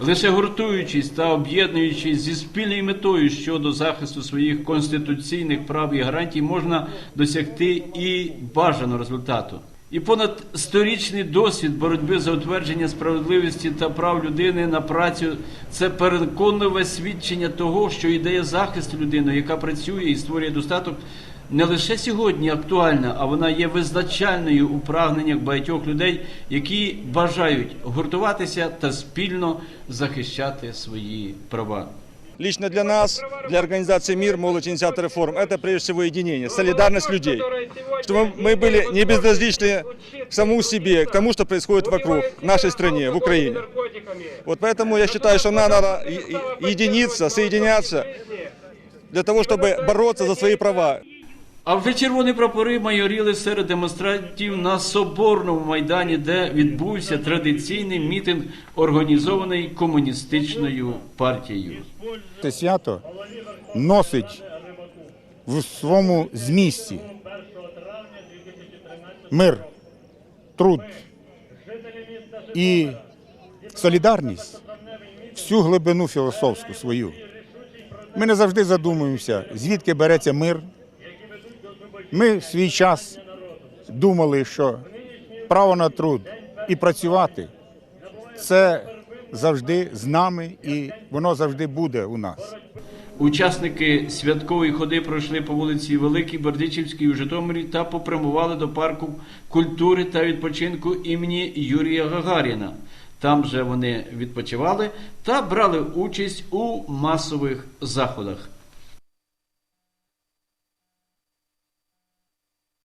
Лише гуртуючись та об'єднуючись зі спільною метою щодо захисту своїх конституційних прав і гарантій, можна досягти і бажаного результату. І понад сторічний досвід боротьби за утвердження справедливості та прав людини на працю це переконливе свідчення того, що ідея захисту людини, яка працює і створює достаток, не лише сьогодні актуальна, а вона є визначальною у прагненнях багатьох людей, які бажають гуртуватися та спільно захищати свої права. Лично для нас, для организации «Мир», молодь, инициатор реформ, это прежде всего единение, солидарность людей. Чтобы мы были не безразличны к самому себе, к тому, что происходит вокруг, в нашей стране, в Украине. Вот поэтому я считаю, что нам надо единиться, соединяться для того, чтобы бороться за свои права. А вже червоні прапори майоріли серед демонстрантів на Соборному майдані, де відбувся традиційний мітинг, організований комуністичною партією. Це свято носить в своєму змісті мир, труд і солідарність, всю глибину філософську свою. Ми не завжди задумуємося, звідки береться мир. Ми в свій час думали, що право на труд і працювати це завжди з нами і воно завжди буде у нас. Учасники святкової ходи пройшли по вулиці Великій Бердичівській у Житомирі та попрямували до парку культури та відпочинку імені Юрія Гагаріна. Там же вони відпочивали та брали участь у масових заходах.